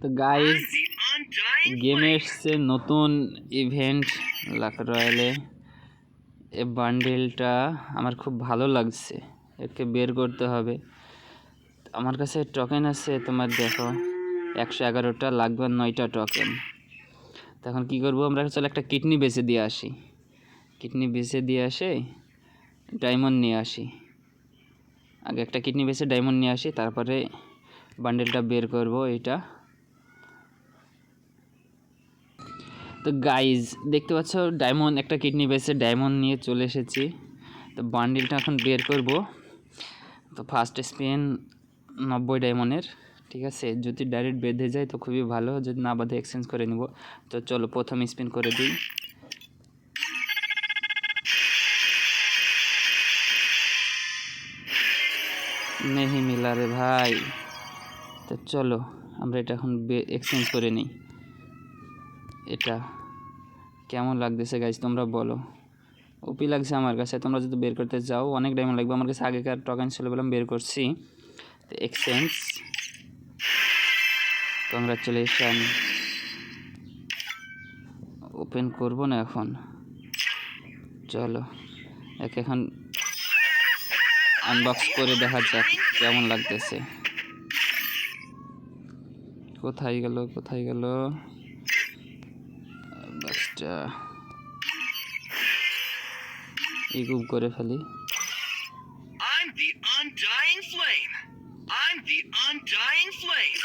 তো গাইজ গেমে এসছে নতুন ইভেন্ট লাক রয়্যালে এ। বান্ডেলটা আমার খুব ভালো লাগছে। একে বের করতে হবে। আমার কাছে টোকেন আছে তোমার দেখো একশো এগারোটা লাগবে নয়টা টোকেন তখন কি করব আমরা চলো একটা কিডনি বেচে দিয়ে আসি। কিডনি বেচে দিয়ে আসে ডায়মন্ড নিয়ে আসি। আগে একটা কিডনি বেচে ডায়মন্ড নিয়ে আসি তারপরে বান্ডেলটা বের করব এটা তো গাইজ দেখতে পাচ্ছ? ডায়মন্ড একটা কিডনি বেসে ডায়মন্ড নিয়ে চলে এসেছি। তো বান্ডিলটা এখন বের করব। তো ফার্স্ট স্পিন নব্বই ডায়মন্ডের ঠিক আছে? যদি ডাইরেক্ট বেঁধে যায় তো খুবই ভালো, যদি না বাঁধে এক্সচেঞ্জ করে নিব। তো চলো প্রথম স্পিন করে দিই। নেহি মিলা রে ভাই। তো চলো, আমরা এটা এখন এক্সচেঞ্জ করে নিই। এটা। কেমন লাগতেছে গাইজ তোমরা বলো। ওপি লাগছে আমার কাছে, তোমরা যদি বের করতে যাও, অনেক ডায়মন্ড লাগবে। আমার কাছে আগেকার টকেন ছিল বলে আমি বের করছি। তো এক্সচেঞ্জ কংগ্রাচুলেশন ওপেন করব না এখন? চলো, এক এখন আনবক্স করে দেখা যাক কেমন লাগতেছে। কোথায় গেল কোথায় গেল? বাসটা ইগুব করে ফেলি I'm the undying flame. I'm the undying flame.